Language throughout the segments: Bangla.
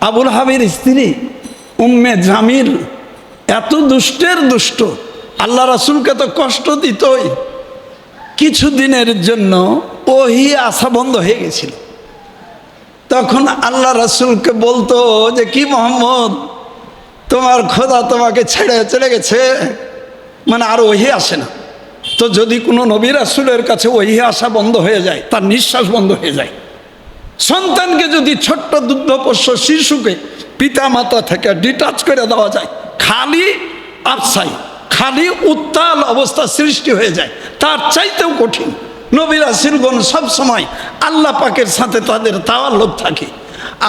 আবুল হাবির স্ত্রী, উম্মে জামিল, এত দুষ্টের দুষ্ট। আল্লাহ রাসুলকে তো কষ্ট দিতই। কিছুদিনের জন্য ওহি আশা বন্ধ হয়ে গেছিল। তখন আল্লাহ রাসুলকে বলতো যে, কি মোহাম্মদ, তোমার খোদা তোমাকে ছেড়ে চলে গেছে। মানে আর ওহি আসে না। তো যদি কোনো নবী রাসুলের কাছে ওহি আসা বন্ধ হয়ে যায়, তার নিঃশ্বাস বন্ধ হয়ে যায়। সন্তানকে যদি ছোট্ট দুগ্ধপোষ্য শিশুকে পিতা মাতা থেকে ডিটাচ করে দেওয়া যায়, খালি আফসাই খালি উত্তাল অবস্থা সৃষ্টি হয়ে যায়, তার চাইতেও কঠিন। নবীরা সিলগন সবসময় আল্লাহ পাকের সাথে তাদের তাওয়াল্লুক থাকে।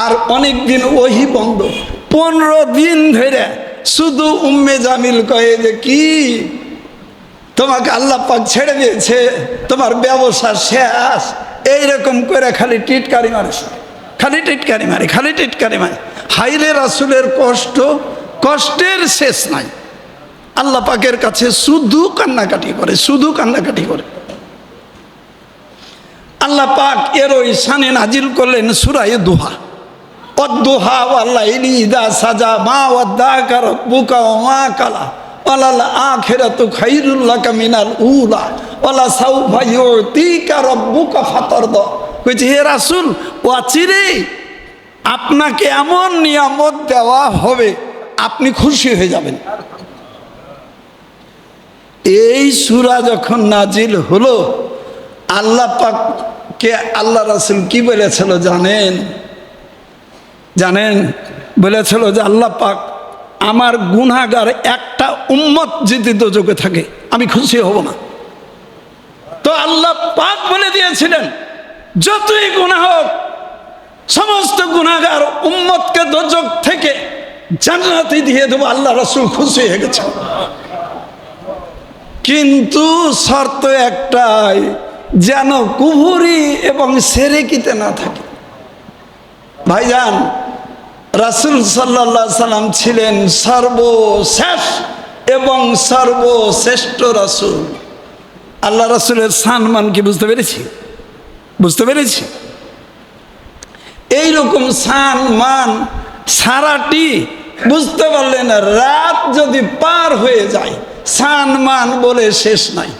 আর অনেক দিন ওহি বন্ধ। পনেরো দিন ধরে শুধু উম্মে জামিল কয়ে যে কি? তোমাকে আল্লাহ পাক ছেড়ে দিয়েছে, তোমার ব্যবসা শেষ। এইরকম করে খালি টিটকারি মারে খালি টিটকারি মারে, খালি টিটকারি মারে। হাইরে রাসুলের কষ্ট, কষ্টের শেষ নাই। আল্লাহ পাকের কাছে শুধু কান্নাকাটি করে, শুধু কান্নাকাটি করে। আল্লাহ পাক এর ওই সানে নাজিল করলেন সুরাই দুহা। অদ্দুহা ওয়াল্লাইলি ইদা সাজা মা ওয়াদ্দাকা রব্বুকা ওয়া মা কালা। আপনাকে এমন নিয়ামত দেওয়া হবে, আপনি খুশি হয়ে যাবেন। এই সুরা যখন নাজিল হলো, আল্লাহ পাককে আল্লাহ রাসূল কি বলেছিল জানেন? জানেন? বলেছিল যে আল্লাহ পাক আমার গুনাগার একটা উম্মত যদি দোজকে থাকে, আমি খুশি হব না। তো আল্লাহ পাক বলে দিয়েছিলেন, যতই গুণা হোক, সমস্ত গুণাগার উম্মতকে দোজক থেকে জান্নাতে দিয়ে দেবো, আল্লাহ রসুল খুশি হয়ে গেছে। কিন্তু শর্ত একটাই, যেন কুহুরি এবং সেরেকিতে না থাকে। ভাইজান, রাসুল সাল্লাহ সাল্লাম ছিলেন সর্বশেষ এবং সর্বশ্রেষ্ঠ রসুল। আল্লাহ রাসুলের সম্মান কি বুঝতে পেরেছি? বুঝতে পেরেছি? এইরকম সান মান সারাটি বুঝতে পারলেন রাত যদি পার হয়ে যায় সান মান বলে শেষ নাই।